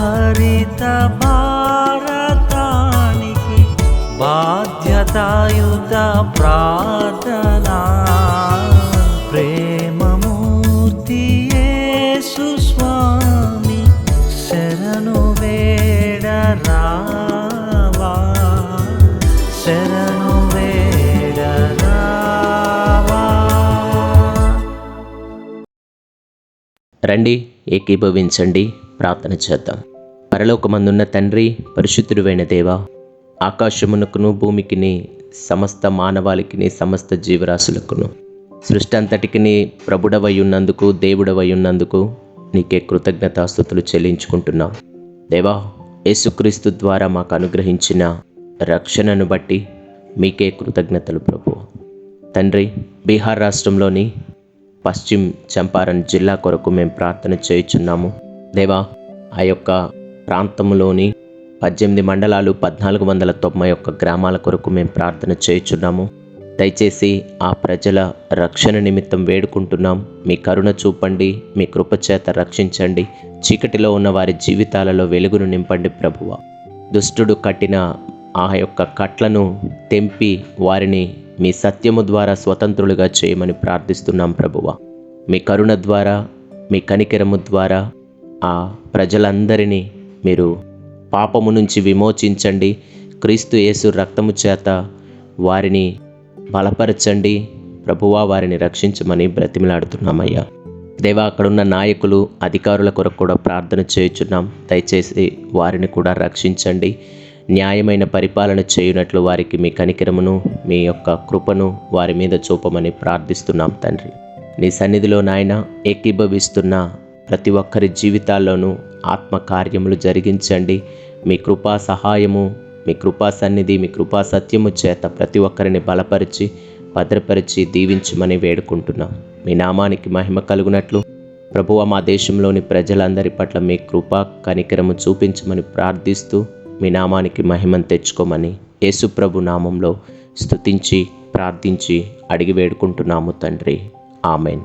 హరిత భారతానికి బాధ్యతాయుత ప్రార్థనా. ప్రేమమూర్తి స్వామి శరణు వేడరా రండి ఏకీభవించండి ప్రార్థన చేద్దాం. పరలోకమందున్న తండ్రి పరిశుద్ధుడైన దేవ ఆకాశమునకును భూమికిని సమస్త మానవాళికిని సమస్త జీవరాశులకును సృష్టి అంతటికిని ప్రభుడవై ఉన్నందుకు దేవుడవై ఉన్నందుకు నీకే కృతజ్ఞతాస్థుతులు చెల్లించుకుంటున్నాం. దేవా యేసుక్రీస్తు ద్వారా మాకు అనుగ్రహించిన రక్షణను బట్టి మీకే కృతజ్ఞతలు ప్రభు. తండ్రి బీహార్ రాష్ట్రంలోని పశ్చిమ్ చంపారన్ జిల్లా కొరకు మేము ప్రార్థన చేయుచున్నాము. దేవా ఆ యొక్క ప్రాంతంలోని పద్దెనిమిది మండలాలు పద్నాలుగు వందల తొంభై ఒక్క గ్రామాల కొరకు మేము ప్రార్థన చేయుచున్నాము. దయచేసి ఆ ప్రజల రక్షణ నిమిత్తం వేడుకుంటున్నాం. మీ కరుణ చూపండి మీ కృపచేత రక్షించండి. చీకటిలో ఉన్న వారి జీవితాలలో వెలుగును నింపండి ప్రభువ. దుష్టుడు కట్టిన ఆ యొక్క కట్లను తెంపి వారిని మీ సత్యము ద్వారా స్వతంత్రులుగా చేయమని ప్రార్థిస్తున్నాం ప్రభువ. మీ కరుణ ద్వారా మీ కనికరము ద్వారా ఆ ప్రజలందరినీ మీరు పాపము నుంచి విమోచించండి. క్రీస్తు యేసు రక్తము చేత వారిని బలపరచండి. ప్రభువా వారిని రక్షించమని బ్రతిమిలాడుతున్నామయ్యా. దేవా అక్కడున్న నాయకులు అధికారుల కొరకు కూడా ప్రార్థన చేయుచున్నాం. దయచేసి వారిని కూడా రక్షించండి. న్యాయమైన పరిపాలన చేయునట్లు వారికి మీ కనికరమును మీ యొక్క కృపను వారి మీద చూపమని ప్రార్థిస్తున్నాం తండ్రి. నీ సన్నిధిలో నాయన ఏకీభవిస్తున్న ప్రతి ఒక్కరి జీవితాల్లోనూ ఆత్మకార్యములు జరిగించండి. మీ కృపా సహాయము మీ కృపా సన్నిధి మీ కృపా సత్యము చేత ప్రతి ఒక్కరిని బలపరిచి భద్రపరిచి దీవించమని వేడుకుంటున్నాం. మీ నామానికి మహిమ కలుగునట్లు. ప్రభువ మా దేశంలోని ప్రజలందరి పట్ల మీ కృపా కనికరము చూపించమని ప్రార్థిస్తూ మీ నామానికి మహిమను తెచ్చుకోమని యేసుప్రభు నామంలో స్తుతించి ప్రార్థించి అడిగి వేడుకుంటున్నాము తండ్రి. ఆమెన్.